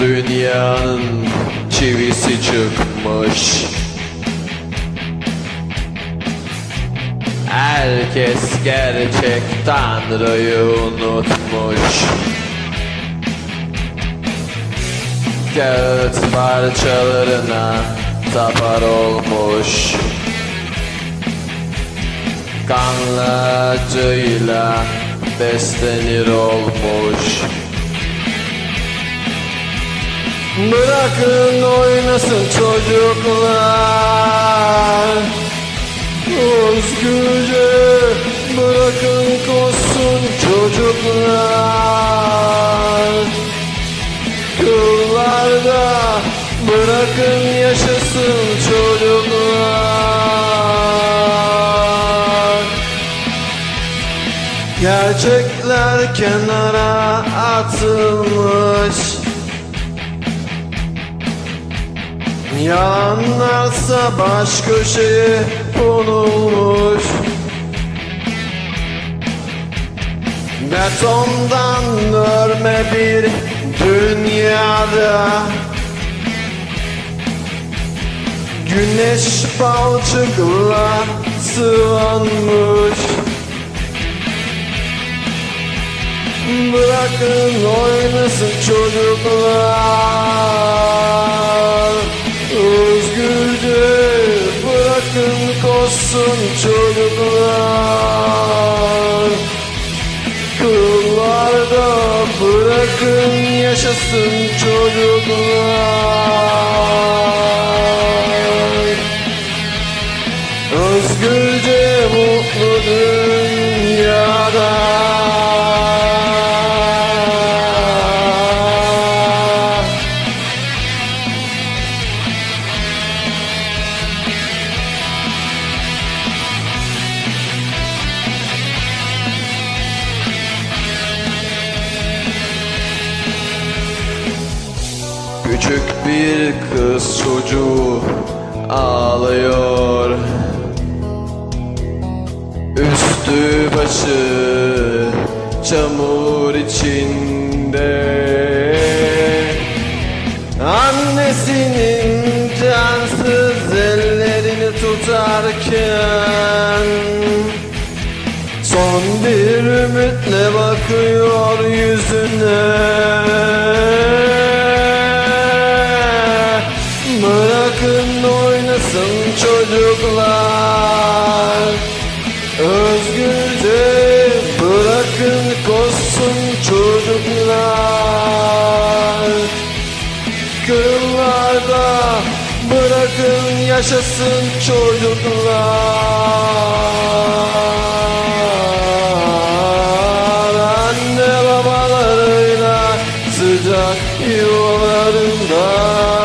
dünyanın çivisi çıkmış. Herkes gerçek Tanrı'yı unutmuş. Kağıt parçalarına tapar olmuş. Kanlı acıyla beslenir olmuş Bırakın oynasın çocuklar. Özgürce bırakın koşsun çocuklar. Kırlarda bırakın yaşasın çocuklar. Gerçekler kenara atılmış Yalanlarsa baş köşeye konulmuş. Betondan örme bir dünyada. Güneş balçıkla sıvanmış Bırakın oynasın çocuklar koşsun çocuklar. Kırlarda bırakın yaşasın çocuklar Küçük bir kız çocuğu ağlıyor. Üstü başı çamur içinde. Annesinin cansız ellerini tutarken Son bir ümitle bakıyor yüzüne yaşasın yaşasın çocuklar. Anne babalarıyla sıcak yuvalarında